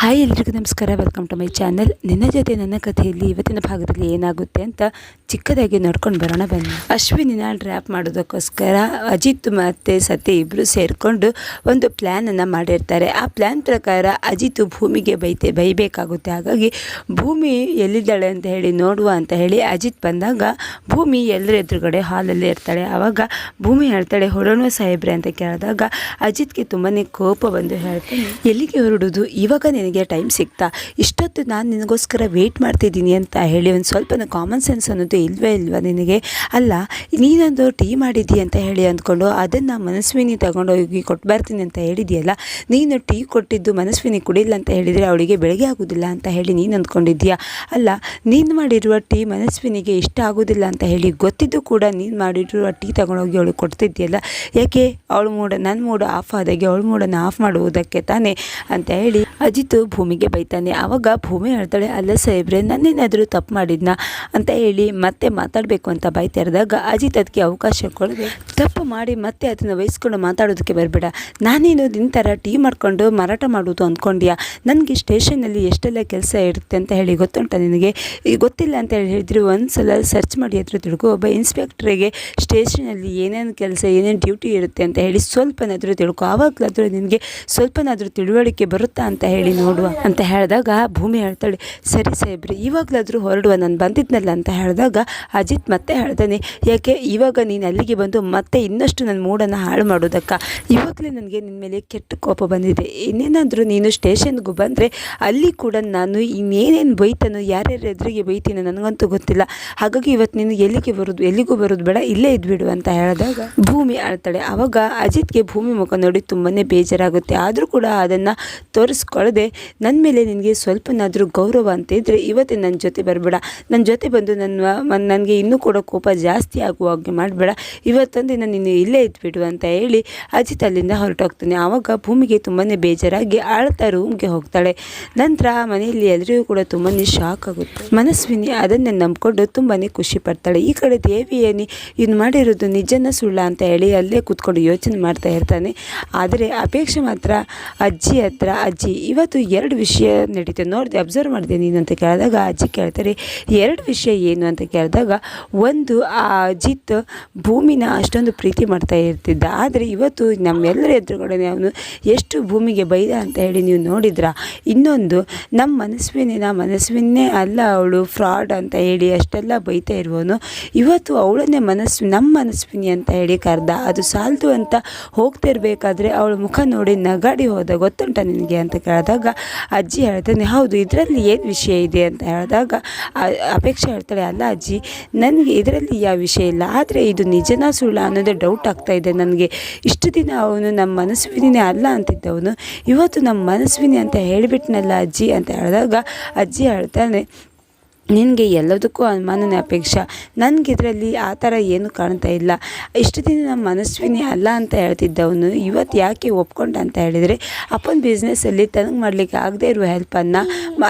Hi ಎಲ್ರಿಗೂ ನಮಸ್ಕಾರ. Welcome to my channel ನಿನ್ನ ಜೊತೆ ನನ್ನ ಕಥೆಯಲ್ಲಿ ಇವತ್ತಿನ ಭಾಗದಲ್ಲಿ ಏನಾಗುತ್ತೆ ಅಂತ ಚಿಕ್ಕದಾಗಿ ನೋಡ್ಕೊಂಡು ಬರೋಣ ಬನ್ನಿ. ಅಶ್ವಿನಿನ ಡ್ರ್ಯಾಪ್ ಮಾಡೋದಕ್ಕೋಸ್ಕರ ಅಜಿತ್ ಮತ್ತು ಸತಿ ಇಬ್ಬರು ಸೇರಿಕೊಂಡು ಒಂದು ಪ್ಲ್ಯಾನನ್ನು ಮಾಡಿರ್ತಾರೆ. ಆ ಪ್ಲ್ಯಾನ್ ಪ್ರಕಾರ ಅಜಿತ್ ಭೂಮಿಗೆ ಬೈತೆ ಬೈಬೇಕಾಗುತ್ತೆ. ಹಾಗಾಗಿ ಭೂಮಿ ಎಲ್ಲಿದ್ದಾಳೆ ಅಂತ ಹೇಳಿ ನೋಡುವ ಅಂತ ಹೇಳಿ ಅಜಿತ್ ಬಂದಾಗ ಭೂಮಿ ಎಲ್ಲರ ಎದುರುಗಡೆ ಹಾಲಲ್ಲಿ ಇರ್ತಾಳೆ. ಆವಾಗ ಭೂಮಿ ಹೇಳ್ತಾಳೆ, ಹೊರಡುವ ಸಾಹೇಬ್ರೆ ಅಂತ ಕೇಳಿದಾಗ ಅಜಿತ್ಗೆ ತುಂಬಾ ಕೋಪ ಬಂದು ಹೇಳ್ತಾನೆ, ಎಲ್ಲಿಗೆ ಹೊರಡುದು? ಇವಾಗ ನಿನಗೆ ಟೈಮ್ ಸಿಗ್ತಾ. ಇಷ್ಟೊತ್ತು ನಾನು ನಿನಗೋಸ್ಕರ ವೆಯ್ಟ್ ಮಾಡ್ತಿದ್ದೀನಿ ಅಂತ ಹೇಳಿ ಒಂದು ಸ್ವಲ್ಪ ಕಾಮನ್ ಸೆನ್ಸ್ ಅನ್ನೋದು ಇಲ್ವೇ ಇಲ್ವಾ ನಿನಗೆ? ಅಲ್ಲ, ನೀನೊಂದು ಟೀ ಮಾಡಿದ್ದೀಯ ಅಂತ ಹೇಳಿ ಅಂದ್ಕೊಂಡು ಅದನ್ನು ಮನಸ್ವಿನಿ ತಗೊಂಡೋಗಿ ಕೊಟ್ಟು ಬರ್ತೀನಿ ಅಂತ ಹೇಳಿದೆಯಲ್ಲ, ನೀನು ಟೀ ಕೊಟ್ಟಿದ್ದು ಮನಸ್ವಿನಿ ಕುಡಿಲ್ಲ ಅಂತ ಹೇಳಿದರೆ ಅವಳಿಗೆ ಬೆಳಗ್ಗೆ ಆಗೋದಿಲ್ಲ ಅಂತ ಹೇಳಿ ನೀನು ಅಂದ್ಕೊಂಡಿದ್ದೀಯಾ ಅಲ್ಲ, ನೀನು ಮಾಡಿರುವ ಟೀ ಮನಸ್ವಿನಿಗೆ ಇಷ್ಟ ಆಗೋದಿಲ್ಲ ಅಂತ ಹೇಳಿ ಗೊತ್ತಿದ್ದು ಕೂಡ ನೀನು ಮಾಡಿರುವ ಟೀ ತಗೊಂಡೋಗಿ ಅವಳಿಗೆ ಕೊಡ್ತಿದ್ದೀಯಲ್ಲ ಯಾಕೆ? ಅವಳು ಮೂಡ ನನ್ನ ಮೂಡ ಆಫ್ ಆದಾಗೆ ಅವಳು ಮೂಡನ್ನು ಆಫ್ ಮಾಡುವುದಕ್ಕೆ ತಾನೇ ಅಂತ ಹೇಳಿ ಅಜಿತ್ ಭೂಮಿಗೆ ಬೈತಾನೆ. ಆವಾಗ ಭೂಮಿ ಹೇಳ್ತಾಳೆ, ಅಲ್ಲ ಸಾಹೇಬ್ರೆ, ನನ್ನೇನಾದರೂ ತಪ್ಪು ಮಾಡಿದ್ನಾ? ಅಂತ ಹೇಳಿ ಮತ್ತೆ ಮಾತಾಡಬೇಕು ಅಂತ ಬಾಯಿ ತೆರೆದಾಗ ಅಜಿತ್ ಅದಕ್ಕೆ ಅವಕಾಶ ಕೊಡದೆ, ತಪ್ಪು ಮಾಡಿ ಮತ್ತೆ ಅದನ್ನು ವಹಿಸ್ಕೊಂಡು ಮಾತಾಡೋದಕ್ಕೆ ಬರಬೇಡ. ನಾನೇನು ನಿನ್ನ ಥರ ಟೀ ಮಾಡಿಕೊಂಡು ಮಾರಾಟ ಮಾಡೋದು ಅಂದ್ಕೊಂಡ್ಯಾ? ನನಗೆ ಸ್ಟೇಷನಲ್ಲಿ ಎಷ್ಟೆಲ್ಲ ಕೆಲಸ ಇರುತ್ತೆ ಅಂತ ಹೇಳಿ ಗೊತ್ತುಂಟ ನಿನಗೆ? ಈಗ ಗೊತ್ತಿಲ್ಲ ಅಂತ ಹೇಳಿ ಹೇಳಿದ್ರು. ಒಂದು ಸಲ ಸರ್ಚ್ ಮಾಡಿ ಹತ್ರ ತಿಳ್ಕೊ. ಒಬ್ಬ ಇನ್ಸ್ಪೆಕ್ಟ್ರಿಗೆ ಸ್ಟೇಷನಲ್ಲಿ ಏನೇನು ಕೆಲಸ, ಏನೇನು ಡ್ಯೂಟಿ ಇರುತ್ತೆ ಅಂತ ಹೇಳಿ ಸ್ವಲ್ಪನಾದರೂ ತಿಳ್ಕೊ. ಆವಾಗಲಾದರೂ ನಿನಗೆ ಸ್ವಲ್ಪನಾದರೂ ತಿಳುವಳಿಕೆ ಬರುತ್ತಾ ಅಂತ ಹೇಳಿ ನೋಡುವ ಅಂತ ಹೇಳಿದಾಗ ಭೂಮಿ ಹೇಳ್ತಾಳೆ, ಸರಿ ಸಾಹೇಬ್ರಿ, ಇವಾಗಲಾದರೂ ಹೊರಡುವ ನಾನು ಬಂದಿದ್ನಲ್ಲ ಅಂತ ಹೇಳಿದಾಗ ಅಜಿತ್ ಮತ್ತೆ ಹೇಳ್ತಾನೆ, ಯಾಕೆ ಇವಾಗ ನೀನು ಅಲ್ಲಿಗೆ ಬಂದು ಮತ್ತೆ ಇನ್ನಷ್ಟು ನನ್ನ ಮೂಡನ್ನು ಹಾಳು ಮಾಡೋದಕ್ಕ? ಇವಾಗಲೇ ನನಗೆ ನಿನ್ನ ಮೇಲೆ ಕೆಟ್ಟ ಕೋಪ ಬಂದಿದೆ. ಇನ್ನೇನಾದರೂ ನೀನು ಸ್ಟೇಷನ್ಗೂ ಬಂದರೆ ಅಲ್ಲಿ ಕೂಡ ನಾನು ಇನ್ನೇನೇನು ಬೈತಾನೋ, ಯಾರ್ಯಾರ ಎದುರಿಗೆ ಬೈತೀನೋ ನನಗಂತೂ ಗೊತ್ತಿಲ್ಲ. ಹಾಗಾಗಿ ಇವತ್ತು ನೀನು ಎಲ್ಲಿಗೆ ಬರೋದು, ಎಲ್ಲಿಗೂ ಬರೋದು ಬೇಡ, ಇಲ್ಲೇ ಇದ್ಬಿಡು ಅಂತ ಹೇಳಿದಾಗ ಭೂಮಿ ಆಳ್ತಾಳೆ ಆವಾಗ ಅಜಿತ್ಗೆ ಭೂಮಿ ಮುಖ ನೋಡಿ ತುಂಬಾ ಬೇಜಾರಾಗುತ್ತೆ. ಆದರೂ ಕೂಡ ಅದನ್ನು ತೋರಿಸ್ಕೊಳ್ಳದೆ ನನ್ನ ಮೇಲೆ ನಿನಗೆ ಸ್ವಲ್ಪನಾದರೂ ಗೌರವ ಅಂತ ಇದ್ದರೆ ಇವತ್ತೇ ನನ್ನ ಜೊತೆ ಬರಬೇಡ. ನನ್ನ ಜೊತೆ ಬಂದು ನನ್ನ ನನಗೆ ಇನ್ನೂ ಕೂಡ ಕೋಪ ಜಾಸ್ತಿ ಆಗುವ ಹಾಗೆ ಮಾಡಬೇಡ. ಇವತ್ತೊಂದಿನ ನೀನು ಇಲ್ಲೇ ಇದ್ಬಿಡು ಅಂತ ಹೇಳಿ ಅಜಿತ್ ಅಲ್ಲಿಂದ ಹೊರಟೋಗ್ತಾನೆ. ಆವಾಗ ಭೂಮಿಗೆ ತುಂಬಾ ಬೇಜಾರಾಗಿ ಆಳ್ತಾ ರೂಮ್ಗೆ ಹೋಗ್ತಾಳೆ. ನಂತರ ಮನೆಯಲ್ಲಿ ಎಲ್ಲರಿಗೂ ಕೂಡ ತುಂಬಾ ಶಾಕ್ ಆಗುತ್ತೆ. ಮನಸ್ವಿನಿ ಅದನ್ನೇ ನಂಬಿಕೊಂಡು ತುಂಬಾ ಖುಷಿ ಪಡ್ತಾಳೆ. ಈ ಕಡೆ ದೇವಿಯನಿ ಇನ್ನು ಮಾಡಿರೋದು ನಿಜನ ಸುಳ್ಳ ಅಂತ ಹೇಳಿ ಅಲ್ಲೇ ಕೂತ್ಕೊಂಡು ಯೋಚನೆ ಮಾಡ್ತಾ ಇರ್ತಾನೆ. ಆದರೆ ಅಪೇಕ್ಷೆ ಮಾತ್ರ ಅಜ್ಜಿ ಹತ್ರ, ಅಜ್ಜಿ, ಇವತ್ತು ಎರಡು ವಿಷಯ ನಡೀತದೆ ನೋಡಿದೆ ಅಬ್ಸರ್ವ್ ಮಾಡಿದೆ ನೀನು ಅಂತ ಕೇಳಿದಾಗ, ಅಜ್ಜಿ ಕೇಳ್ತಾರೆ, ಎರಡು ವಿಷಯ ಏನು ಅಂತ ಕೇಳಿದಾಗ, ಒಂದು, ಆ ಅಜಿತ್ ಭೂಮಿನ ಅಷ್ಟೊಂದು ಪ್ರೀತಿ ಮಾಡ್ತಾ ಇರ್ತಿದ್ದ. ಆದರೆ ಇವತ್ತು ನಮ್ಮೆಲ್ಲರ ಎದುರುಗಡೆ ಅವನು ಎಷ್ಟು ಭೂಮಿಗೆ ಬೈದ ಅಂತ ಹೇಳಿ ನೀವು ನೋಡಿದ್ರ? ಇನ್ನೊಂದು ನಮ್ಮ ಮನಸ್ವಿನ ಮನಸ್ವಿನೇ ಅಲ್ಲ ಅವಳು ಫ್ರಾಡ್ ಅಂತ ಹೇಳಿ ಅಷ್ಟೆಲ್ಲ ಬೈತಾ ಇರುವವನು. ಇವತ್ತು ಅವಳನ್ನೇ ಮನಸ್ವಿ ನಮ್ಮ ಮನಸ್ವಿನಿ ಅಂತ ಹೇಳಿ ಕರೆದ. ಅದು ಸಾಲದು ಅಂತ ಹೋಗ್ತಿರ್ಬೇಕಾದ್ರೆ ಅವಳ ಮುಖ ನೋಡಿ ನಗಾಡಿ ಹೋದ. ಗೊತ್ತುಂಟ ನಿನಗೆ ಅಂತ ಕೇಳಿದಾಗ ಅಜ್ಜಿ ಹೇಳ್ತಾನೆ, ಹೌದು, ಇದರಲ್ಲಿ ಏನು ವಿಷಯ ಇದೆ? ಅಂತ ಹೇಳಿದಾಗ ಅಪೇಕ್ಷೆ ಹೇಳ್ತಾಳೆ, ಅಲ್ಲ ಅಜ್ಜಿ, ನನಗೆ ಇದರಲ್ಲಿ ಯಾವ ವಿಷಯ ಇಲ್ಲ. ಆದರೆ ಇದು ನಿಜನಾ ಸುಳ್ಳ ಅನ್ನೋದೇ ಡೌಟ್ ಆಗ್ತಾ ಇದೆ ನನಗೆ. ಇಷ್ಟು ದಿನ ಅವನು ನಮ್ಮ ಮನಸ್ವಿನೇ ಅಲ್ಲ ಅಂತಿದ್ದವನು. ಇವತ್ತು ನಮ್ಮ ಮನಸ್ವಿನಿ ಅಂತ ಹೇಳಿಬಿಟ್ನಲ್ಲ ಅಜ್ಜಿ? ಅಂತ ಹೇಳಿದಾಗ, ಅಜ್ಜಿ ಹೇಳ್ತಾನೆ ನಿನಗೆ ಎಲ್ಲದಕ್ಕೂ ಅನುಮಾನನೇ ಅಪೇಕ್ಷೆ. ನನಗೆ ಇದರಲ್ಲಿ ಆ ಥರ ಏನೂ ಕಾಣ್ತಾ ಇಲ್ಲ. ಇಷ್ಟು ದಿನ ನಮ್ಮ ಮನಸ್ವಿನಿ ಅಲ್ಲ ಅಂತ ಹೇಳ್ತಿದ್ದವನು, ಇವತ್ತು ಯಾಕೆ ಒಪ್ಕೊಂಡ ಅಂತ ಹೇಳಿದರೆ, ಅಪ್ಪನ ಬಿಸ್ನೆಸ್ಸಲ್ಲಿ ತನಗೆ ಮಾಡಲಿಕ್ಕೆ ಆಗದೇ ಇರುವ ಹೆಲ್ಪನ್ನು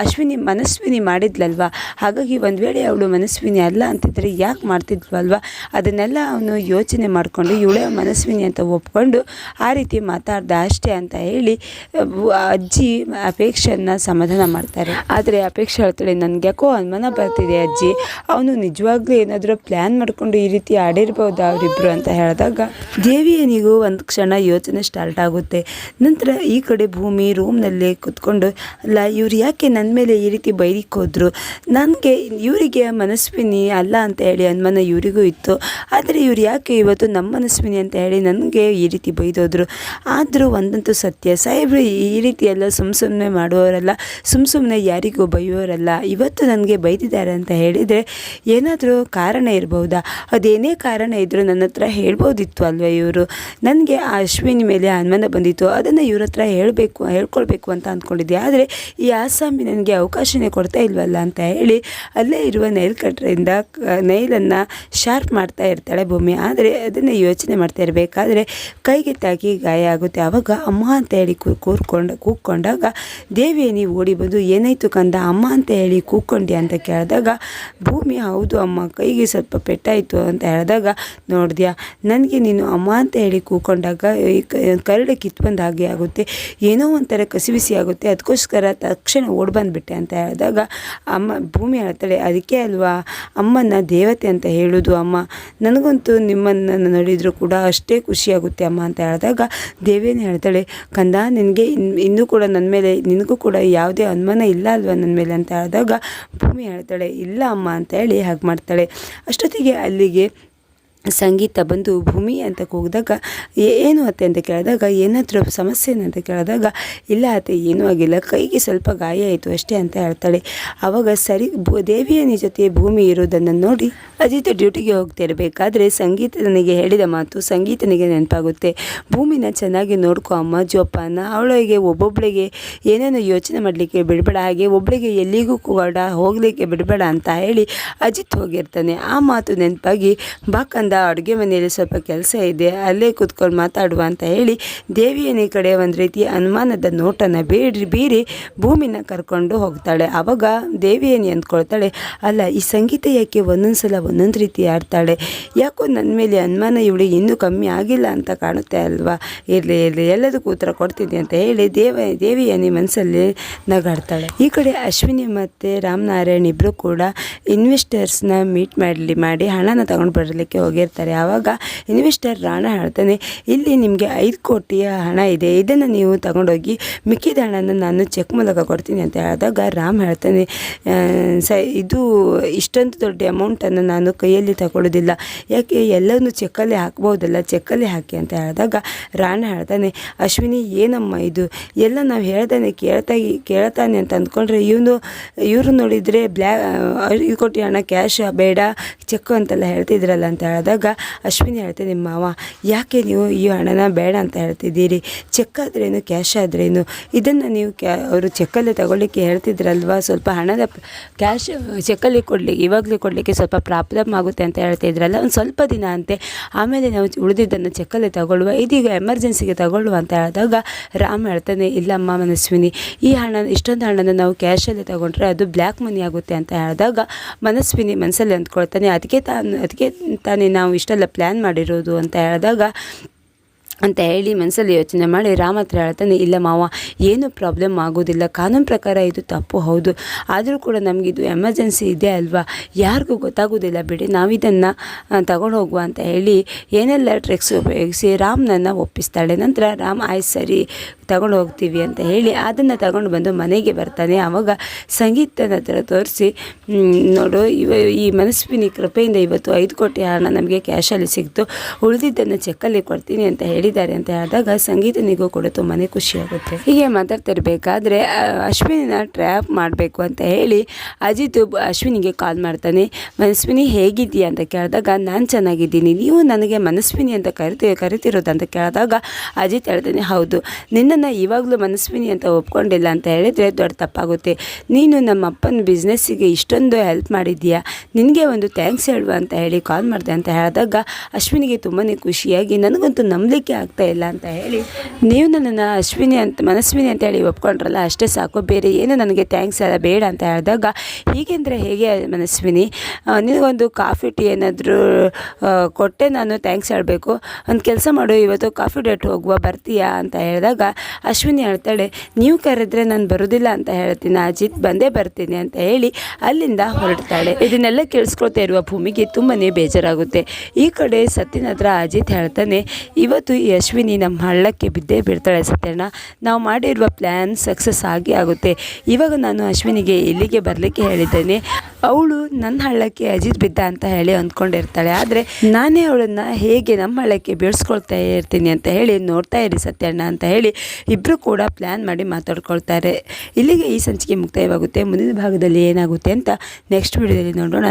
ಅಶ್ವಿನಿ ಮನಸ್ವಿನಿ ಮಾಡಿದ್ಲಲ್ವ? ಹಾಗಾಗಿ ಒಂದು ವೇಳೆ ಅವಳು ಮನಸ್ವಿನಿ ಅಲ್ಲ ಅಂತಿದ್ರೆ ಯಾಕೆ ಮಾಡ್ತಿದ್ವಲ್ವ? ಅದನ್ನೆಲ್ಲ ಅವನು ಯೋಚನೆ ಮಾಡಿಕೊಂಡು ಇವಳೇ ಮನಸ್ವಿನಿ ಅಂತ ಒಪ್ಕೊಂಡು ಆ ರೀತಿ ಮಾತಾಡ್ದ ಅಷ್ಟೇ ಅಂತ ಹೇಳಿ ಅಜ್ಜಿ ಅಪೇಕ್ಷೆಯನ್ನು ಸಮಾಧಾನ ಮಾಡ್ತಾರೆ. ಆದರೆ ಅಪೇಕ್ಷೆ ಹೇಳ್ತಾಳೆ ನನಗೆ ಯಾಕೋ ಅನುಮಾನ ಬರ್ತಿದೆ, ಅಜ್ಜಿ. ಅವನು ನಿಜವಾಗ್ಲೂ ಏನಾದರೂ ಪ್ಲ್ಯಾನ್ ಮಾಡಿಕೊಂಡು ಈ ರೀತಿ ಆಡಿರ್ಬೋದು ಅವರಿಬ್ಬರು ಅಂತ ಹೇಳಿದಾಗ. ದೇವಿಯನಿಗೂ ಒಂದು ಕ್ಷಣ ಯೋಚನೆ ಸ್ಟಾರ್ಟ್ ಆಗುತ್ತೆ. ನಂತರ ಈ ಕಡೆ ಭೂಮಿ ರೂಮ್ನಲ್ಲೇ ಕುತ್ಕೊಂಡು, ಅಲ್ಲ, ಇವ್ರು ಯಾಕೆ ನನ್ನ ಮೇಲೆ ಈ ರೀತಿ ಬೈಲಿಕ್ಕೆ ಹೋದ್ರು? ನನಗೆ ಇವರಿಗೆ ಮನಸ್ವಿನಿ ಅಲ್ಲ ಅಂತ ಹೇಳಿ ಅನುಮಾನ ಇವರಿಗೂ ಇತ್ತು. ಆದರೆ ಇವ್ರು ಯಾಕೆ ಇವತ್ತು ನಮ್ಮ ಮನಸ್ವಿನಿ ಅಂತ ಹೇಳಿ ನನಗೆ ಈ ರೀತಿ ಬೈದೋದ್ರು? ಆದರೂ ಒಂದಂತೂ ಸತ್ಯ. ಸಾಹೇಬ್ರು, ಈ ರೀತಿ ಎಲ್ಲ ಸುಮ್ಮ ಸುಮ್ಮನೆ ಮಾಡುವವರಲ್ಲ ಸುಮ್ಮ ಸುಮ್ಮನೆ ಯಾರಿಗೂ ಬೈಯೋರಲ್ಲ. ಇವತ್ತು ನನಗೆ ಬೈದಿದ್ದಾರೆ ಅಂತ ಹೇಳಿದರೆ ಏನಾದರೂ ಕಾರಣ ಇರ್ಬೋದಾ? ಅದೇನೇ ಕಾರಣ ಇದ್ದರೂ ನನ್ನ ಹತ್ರ ಹೇಳ್ಬೋದಿತ್ತು ಅಲ್ವ ಇವರು? ನನಗೆ ಆ ಅಶ್ವಿನಿ ಮೇಲೆ ಅನುಮಾನ ಬಂದಿತ್ತು. ಅದನ್ನು ಇವ್ರ ಹತ್ರ ಹೇಳಬೇಕು, ಹೇಳ್ಕೊಳ್ಬೇಕು ಅಂತ ಅಂದ್ಕೊಂಡಿದ್ದೆ. ಆದರೆ ಈ ಆಸಾಮಿ ನನಗೆ ಅವಕಾಶನೇ ಕೊಡ್ತಾ ಇಲ್ವಲ್ಲ ಅಂತ ಹೇಳಿ ಅಲ್ಲೇ ಇರುವ ನೈಲ್ ಕಟ್ರಿಂದ ನೈಲನ್ನು ಶಾರ್ಪ್ ಮಾಡ್ತಾ ಇರ್ತಾಳೆ ಭೂಮಿ. ಆದರೆ ಅದನ್ನು ಯೋಚನೆ ಮಾಡ್ತಾ ಇರಬೇಕಾದ್ರೆ ಕೈಗೆ ತಾಗಿ ಗಾಯ ಆಗುತ್ತೆ. ಆವಾಗ ಅಮ್ಮ ಅಂತ ಹೇಳಿ ಕೂರ್ಕೊಂಡು ಕೂಗ್ಕೊಂಡಾಗ ನೀವು ಓಡಿ ಬಂದು ಏನಾಯಿತು ಕಂದ? ಅಮ್ಮ ಅಂತ ಹೇಳಿ ಕೂಗ್ಕೊಂಡೆ ಅಂತ ಕೇಳಿದಾಗ, ಭೂಮಿ ಹೌದು ಅಮ್ಮ, ಕೈಗೆ ಸ್ವಲ್ಪ ಪೆಟ್ಟಾಯಿತು ಅಂತ ಹೇಳಿದಾಗ, ನೋಡಿದ್ಯಾ, ನನಗೆ ನೀನು ಅಮ್ಮ ಅಂತ ಹೇಳಿ ಕೂಕೊಂಡಾಗ ಕರಡು ಕಿತ್ಬಂದ ಹಾಗೆ ಆಗುತ್ತೆ. ಏನೋ ಒಂಥರ ಕಸಿಬಿಸಿ ಆಗುತ್ತೆ. ಅದಕ್ಕೋಸ್ಕರ ತಕ್ಷಣ ಓಡ್ ಬಂದ್ಬಿಟ್ಟೆ ಅಂತ ಹೇಳಿದಾಗ, ಅಮ್ಮ, ಭೂಮಿ ಹೇಳ್ತಾಳೆ ಅದಕ್ಕೆ ಅಲ್ವಾ? ಅಮ್ಮನ ದೇವತೆ ಅಂತ ಹೇಳೋದು ಅಮ್ಮ. ನನಗಂತೂ ನಿಮ್ಮನ್ನು ನೋಡಿದರೂ ಕೂಡ ಅಷ್ಟೇ ಖುಷಿಯಾಗುತ್ತೆ ಅಮ್ಮ ಅಂತ ಹೇಳಿದಾಗ, ದೇವೇನು ಹೇಳ್ತಾಳೆ, ಕಂದ, ನಿನಗೆ ಇನ್ನೂ ಕೂಡ ನನ್ನ ಮೇಲೆ, ನಿನಗೂ ಕೂಡ ಯಾವುದೇ ಅನುಮಾನ ಇಲ್ಲ ಅಲ್ವಾ ನನ್ನ ಮೇಲೆ? ಅಂತ ಹೇಳಿದಾಗ, ಭೂಮಿ ಹೇಳ್ತಾಳೆ ಇಲ್ಲ ಅಮ್ಮ ಅಂತ ಹೇಳಿ ಹಾಗೆ ಮಾಡ್ತಾಳೆ. ಅಷ್ಟೊತ್ತಿಗೆ ಅಲ್ಲಿಗೆ ಸಂಗೀತ ಬಂದು ಭೂಮಿ ಅಂತ ಕೂಗಿದಾಗ, "ಏ- ಏನು ಅತ್ತೆ? ಅಂತ ಕೇಳಿದಾಗ ಏನಾದರೂ ಸಮಸ್ಯೆ ಏನು ಅಂತ ಕೇಳಿದಾಗ, ಇಲ್ಲ ಅತ್ತೆ, ಏನೂ ಆಗಿಲ್ಲ. ಕೈಗೆ ಸ್ವಲ್ಪ ಗಾಯ ಆಯಿತು ಅಷ್ಟೇ ಅಂತ ಹೇಳ್ತಾಳೆ. ಆವಾಗ ಸರಿ ದೇವಿಯನಿ ಜೊತೆ ಭೂಮಿ ಇರೋದನ್ನು ನೋಡಿ ಅಜಿತ್ ಡ್ಯೂಟಿಗೆ ಹೋಗ್ತಿರಬೇಕಾದ್ರೆ ಸಂಗೀತ ನನಗೆ ಹೇಳಿದ ಮಾತು ಸಂಗೀತನಿಗೆ ನೆನಪಾಗುತ್ತೆ. ಭೂಮಿನ ಚೆನ್ನಾಗಿ ನೋಡ್ಕೊ ಅಮ್ಮ, ಜೋಪಾನ, ಅವಳಿಗೆ ಒಬ್ಬೊಬ್ಬಳಿಗೆ ಏನೇನೋ ಯೋಚನೆ ಮಾಡಲಿಕ್ಕೆ ಬಿಡಬೇಡ. ಹಾಗೆ ಒಬ್ಬಳಿಗೆ ಎಲ್ಲಿಗೂ ಕೂಡ ಹೋಗಲಿಕ್ಕೆ ಬಿಡಬೇಡ ಅಂತ ಹೇಳಿ ಅಜಿತ್ ಹೋಗಿರ್ತಾನೆ. ಆ ಮಾತು ನೆನಪಾಗಿ ಬಾಕಂದ ಅಡುಗೆ ಮನೆಯಲ್ಲಿ ಸ್ವಲ್ಪ ಕೆಲಸ ಇದೆ, ಅಲ್ಲೇ ಕೂತ್ಕೊಂಡು ಮಾತಾಡುವ ಅಂತ ಹೇಳಿ ದೇವಿಯನಿ ಕಡೆ ಒಂದು ರೀತಿ ಅನುಮಾನದ ನೋಟನ ಬೇಡಿ, ಬೀರಿ ಭೂಮಿನ ಕರ್ಕೊಂಡು ಹೋಗ್ತಾಳೆ. ಆವಾಗ ದೇವಿಯನಿ ಅಂದ್ಕೊಳ್ತಾಳೆ, ಅಲ್ಲ, ಈ ಸಂಗೀತ ಯಾಕೆ ಒಂದೊಂದು ಸಲ ಒಂದೊಂದು ರೀತಿ ಆಡ್ತಾಳೆ ಯಾಕೋ ನನ್ನ ಮೇಲೆ ಅನುಮಾನ ಇವಳಿಗೆ ಇನ್ನೂ ಕಮ್ಮಿ ಆಗಿಲ್ಲ ಅಂತ ಕಾಣುತ್ತೆ ಅಲ್ವಾ? ಇರಲಿ ಇರಲಿ, ಎಲ್ಲದಕ್ಕೂ ಉತ್ತರ ಕೊಡ್ತೀನಿ ಅಂತ ಹೇಳಿ ದೇವ, ದೇವಿಯನಿ ಮನಸ್ಸಲ್ಲಿ ನಗಾಡ್ತಾಳೆ. ಈ ಕಡೆ ಅಶ್ವಿನಿ ಮತ್ತು ರಾಮನಾರಾಯಣ ಇಬ್ಬರು ಕೂಡ ಇನ್ವೆಸ್ಟರ್ಸ್ನ ಮೀಟ್ ಮಾಡಲಿ ಮಾಡಿ ಹಣನ ತಗೊಂಡು ಬರಲಿಕ್ಕೆ ಹೋಗಿರ್ತಾರೆ ಆವಾಗ ಇನ್ವೆಸ್ಟರ್ ರಾಣ ಹೇಳ್ತಾನೆ, ಇಲ್ಲಿ ನಿಮಗೆ ಐದು ಕೋಟಿಯ ಹಣ ಇದೆ, ಇದನ್ನು ನೀವು ತಗೊಂಡೋಗಿ ಮಿಕ್ಕಿದ ಹಣನ ನಾನು ಚೆಕ್ ಮೂಲಕ ಕೊಡ್ತೀನಿ ಅಂತ ಹೇಳಿದಾಗ ರಾಮ್ ಹೇಳ್ತಾನೆ ಸ, ಇದು ಇಷ್ಟೊಂದು ದೊಡ್ಡ ಅಮೌಂಟನ್ನು ನಾನು ಕೈಯಲ್ಲಿ ತಗೊಳ್ಳೋದಿಲ್ಲ ಯಾಕೆ ಎಲ್ಲನೂ ಚೆಕ್ಕಲ್ಲಿ ಹಾಕ್ಬೋದಲ್ಲ, ಚೆಕ್ಕಲ್ಲಿ ಹಾಕಿ ಅಂತ ಹೇಳಿದಾಗ ರಾಣ ಹೇಳ್ತಾನೆ, ಅಶ್ವಿನಿ, ಏನಮ್ಮ ಇದು? ಎಲ್ಲ ನಾವು ಹೇಳ್ತಾನೆ ಕೇಳ್ತಾ, ಕೇಳ್ತಾನೆ ಅಂತ ಅಂದ್ಕೊಂಡ್ರೆ ಇವನು, ಇವರು ನೋಡಿದರೆ ಬ್ಲ್ಯಾ ಐದು ಕೋಟಿ ಹಣ ಕ್ಯಾಶ್ ಬೇಡ, ಚೆಕ್ ಅಂತೆಲ್ಲ ಹೇಳ್ತಿದ್ರಲ್ಲ ಅಂತ ಹೇಳಿದಾಗ ಅಶ್ವಿನಿ ಹೇಳ್ತೇನೆ ಮಾವ, ಯಾಕೆ ನೀವು ಈ ಹಣನ ಬೇಡ ಅಂತ ಹೇಳ್ತಿದ್ದೀರಿ? ಚೆಕ್ ಆದ್ರೇನು ಕ್ಯಾಶ್ ಆದ್ರೇನು? ಇದನ್ನು ನೀವು ಕ್ಯಾ, ಅವರು ಚೆಕ್ಕಲ್ಲಿ ತಗೊಳ್ಳಿಕ್ಕೆ ಹೇಳ್ತಿದ್ರಲ್ವಾ? ಸ್ವಲ್ಪ ಹಣದ ಕ್ಯಾಶ್ ಚೆಕ್ಕಲ್ಲಿ ಕೊಡಲಿಕ್ಕೆ ಇವಾಗಲೇ ಕೊಡಲಿಕ್ಕೆ ಸ್ವಲ್ಪ ಪ್ರಾಬ್ಲಮ್ ಆಗುತ್ತೆ ಅಂತ ಹೇಳ್ತಿದ್ರಲ್ಲ, ಒಂದು ಸ್ವಲ್ಪ ದಿನ ಅಂತೆ. ಆಮೇಲೆ ನಾವು ಉಳಿದಿದ್ದನ್ನು ಚೆಕ್ಕಲ್ಲಿ ತಗೊಳ್ಳುವ, ಇದೀಗ ಎಮರ್ಜೆನ್ಸಿಗೆ ತಗೊಳ್ಳುವ ಅಂತ ಹೇಳಿದಾಗ, ರಾಮ್ ಹೇಳ್ತಾನೆ ಇಲ್ಲಮ್ಮ ಮನಸ್ವಿನಿ ಈ ಹಣ, ಇಷ್ಟೊಂದು ಹಣನ ನಾವು ಕ್ಯಾಶಲ್ಲಿ ತಗೊಂಡ್ರೆ ಅದು ಬ್ಲ್ಯಾಕ್ ಮನಿ ಆಗುತ್ತೆ ಅಂತ ಹೇಳಿದಾಗ, ಮನಸ್ವಿನಿ ಮನಸ್ಸಲ್ಲಿ ಅಂದ್ಕೊಳ್ತಾನೆ, ಅದಕ್ಕೆ ತಾನು, ಅದಕ್ಕೆ ತಾನೇ ನಾವು ಇಷ್ಟೆಲ್ಲ ಪ್ಲ್ಯಾನ್ ಮಾಡಿರೋದು ಅಂತ ಹೇಳಿದಾಗ ಅಂತ ಹೇಳಿ ಮನಸ್ಸಲ್ಲಿ ಯೋಚನೆ ಮಾಡಿ, ರಾಮ ಹತ್ರ ಹೇಳ್ತಾನೆ, ಇಲ್ಲ ಮಾವ, ಏನು ಪ್ರಾಬ್ಲಮ್ ಆಗೋದಿಲ್ಲ. ಕಾನೂನು ಪ್ರಕಾರ ಇದು ತಪ್ಪು, ಹೌದು. ಆದರೂ ಕೂಡ ನಮಗಿದು ಎಮರ್ಜೆನ್ಸಿ ಇದೆ ಅಲ್ವಾ? ಯಾರಿಗೂ ಗೊತ್ತಾಗೋದಿಲ್ಲ. ಬಿಡಿ, ನಾವಿದನ್ನು ತಗೊಂಡು ಹೋಗುವ ಅಂತ ಹೇಳಿ ಏನೆಲ್ಲ ಟ್ರಿಕ್ಸ್ ಉಪಯೋಗಿಸಿ ರಾಮ್ನನ್ನು ಒಪ್ಪಿಸ್ತಾಳೆ. ನಂತರ ರಾಮ್ ಆಯ್ತು ಸರಿ ತಗೊಂಡು ಹೋಗ್ತೀವಿ ಅಂತ ಹೇಳಿ ಅದನ್ನು ತಗೊಂಡು ಬಂದು ಮನೆಗೆ ಬರ್ತಾನೆ. ಆವಾಗ ಸಂಗೀತನ ಹತ್ರ ತೋರಿಸಿ ನೋಡು, ಇವ, ಈ ಮನಸ್ವಿನಿ ಕೃಪೆಯಿಂದ ಇವತ್ತು ಐದು ಕೋಟಿ ಹಣ ನಮಗೆ ಕ್ಯಾಶಲ್ಲಿ ಸಿಕ್ತು. ಉಳಿದಿದ್ದನ್ನು ಚೆಕ್ಕಲ್ಲಿ ಕೊಡ್ತೀನಿ ಅಂತ ಹೇಳಿದ್ದಾರೆ ಅಂತ ಹೇಳಿದಾಗ ಸಂಗೀತನಿಗೂ ಕೂಡ ತುಂಬಾ ಖುಷಿಯಾಗುತ್ತೆ. ಹೀಗೆ ಮಾತಾಡ್ತಿರ್ಬೇಕಾದ್ರೆ ಅಶ್ವಿನಿನ ಟ್ರ್ಯಾಪ್ ಮಾಡಬೇಕು ಅಂತ ಹೇಳಿ ಅಜಿತ್ ಅಶ್ವಿನಿಗೆ ಕಾಲ್ ಮಾಡ್ತಾನೆ. ಮನಸ್ವಿನಿ, ಹೇಗಿದ್ದೀಯ? ಅಂತ ಕೇಳಿದಾಗ, ನಾನು ಚೆನ್ನಾಗಿದ್ದೀನಿ. ನೀವು ನನಗೆ ಮನಸ್ವಿನಿ ಅಂತ ಕರಿತ, ಕರಿತಿರೋದು ಅಂತ ಕೇಳಿದಾಗ ಅಜಿತ್ ಹೇಳ್ತಾನೆ, ಹೌದು. ನಿನ್ನನ್ನು ಇವಾಗಲೂ ಮನಸ್ವಿನಿ ಅಂತ ಒಪ್ಕೊಂಡಿಲ್ಲ ಅಂತ ಹೇಳಿದರೆ ದೊಡ್ಡ ತಪ್ಪಾಗುತ್ತೆ. ನೀನು ನಮ್ಮ ಅಪ್ಪನ ಬಿಸ್ನೆಸ್ಸಿಗೆ ಇಷ್ಟೊಂದು ಹೆಲ್ಪ್ ಮಾಡಿದ್ದೀಯಾ? ನಿನಗೆ ಒಂದು ಥ್ಯಾಂಕ್ಸ್ ಹೇಳುವ ಅಂತ ಹೇಳಿ ಕಾಲ್ ಮಾಡಿದೆ ಅಂತ ಹೇಳಿದಾಗ ಅಶ್ವಿನಿಗೆ ತುಂಬಾ ಖುಷಿಯಾಗಿ, ನನಗಂತೂ ನಂಬಲಿಕ್ಕೆ ಆಗ್ತಾ ಇಲ್ಲ ಅಂತ ಹೇಳಿ ನೀವು ನನ್ನನ್ನು ಅಶ್ವಿನಿ ಅಂತ, ಮನಸ್ವಿನಿ ಅಂತ ಹೇಳಿ ಒಪ್ಕೊಂಡ್ರಲ್ಲ, ಅಷ್ಟೇ ಸಾಕು. ಬೇರೆ ಏನು ನನಗೆ ಥ್ಯಾಂಕ್ಸ್ ಎಲ್ಲ ಬೇಡ ಅಂತ ಹೇಳಿದಾಗ, ಹೀಗೆಂದರೆ ಹೇಗೆ ಮನಸ್ವಿನಿ? ನಿನಗೊಂದು ಕಾಫಿ ಟೀ ಏನಾದರೂ ಕೊಟ್ಟೆ ನಾನು ಥ್ಯಾಂಕ್ಸ್ ಹೇಳಬೇಕು. ಒಂದು ಕೆಲಸ ಮಾಡು, ಇವತ್ತು ಕಾಫಿ ಡೇಟ್ ಹೋಗುವ, ಬರ್ತೀಯಾ ಅಂತ ಹೇಳಿದಾಗ, ಅಶ್ವಿನಿ ಹೇಳ್ತಾಳೆ, ನೀವು ಕರೆದ್ರೆ ನಾನು ಬರೋದಿಲ್ಲ ಅಂತ ಹೇಳ್ತೀನಿ, ಅಜಿತ್ ಬಂದೇ ಬರ್ತೀನಿ ಅಂತ ಹೇಳಿ ಅಲ್ಲಿಂದ ಹೊರಡ್ತಾಳೆ. ಇದನ್ನೆಲ್ಲ ಕೇಳಿಸ್ಕೊಳ್ತಾ ಇರುವ ಭೂಮಿಗೆ ತುಂಬಾ ಬೇಜಾರಾಗುತ್ತೆ. ಈ ಕಡೆ ಸತ್ತಿನ ಹತ್ರ ಅಜಿತ್ ಹೇಳ್ತಾನೆ, ಇವತ್ತು ಅಶ್ವಿನಿ ನಮ್ಮ ಹಳ್ಳಕ್ಕೆ ಬಿದ್ದೇ ಬಿಡ್ತಾಳೆ ಸತ್ಯಣ್ಣ. ನಾವು ಮಾಡಿರುವ ಪ್ಲ್ಯಾನ್ ಸಕ್ಸಸ್ ಆಗಿ ಆಗುತ್ತೆ. ಇವಾಗ ನಾನು ಅಶ್ವಿನಿಗೆ ಇಲ್ಲಿಗೆ ಬರಲಿಕ್ಕೆ ಹೇಳಿದ್ದೇನೆ. ಅವಳು ನನ್ನ ಹಳ್ಳಕ್ಕೆ ಅಜಿತ್ ಬಿದ್ದ ಅಂತ ಹೇಳಿ ಅಂದ್ಕೊಂಡಿರ್ತಾಳೆ. ಆದರೆ ನಾನೇ ಅವಳನ್ನು ಹೇಗೆ ನಮ್ಮ ಹಳ್ಳಕ್ಕೆ ಬೀಳ್ಸ್ಕೊಳ್ತಾ ಇರ್ತೀನಿ ಅಂತ ಹೇಳಿ ನೋಡ್ತಾ ಇರಿ ಸತ್ಯಣ್ಣ ಅಂತ ಹೇಳಿ ಇಬ್ಬರು ಕೂಡ ಪ್ಲ್ಯಾನ್ ಮಾಡಿ ಮಾತಾಡ್ಕೊಳ್ತಾರೆ. ಇಲ್ಲಿಗೆ ಈ ಸಂಚಿಕೆ ಮುಕ್ತಾಯವಾಗುತ್ತೆ. ಮುಂದಿನ ಭಾಗದಲ್ಲಿ ಏನಾಗುತ್ತೆ ಅಂತ ನೆಕ್ಸ್ಟ್ ವಿಡಿಯೋದಲ್ಲಿ ನೋಡೋಣ.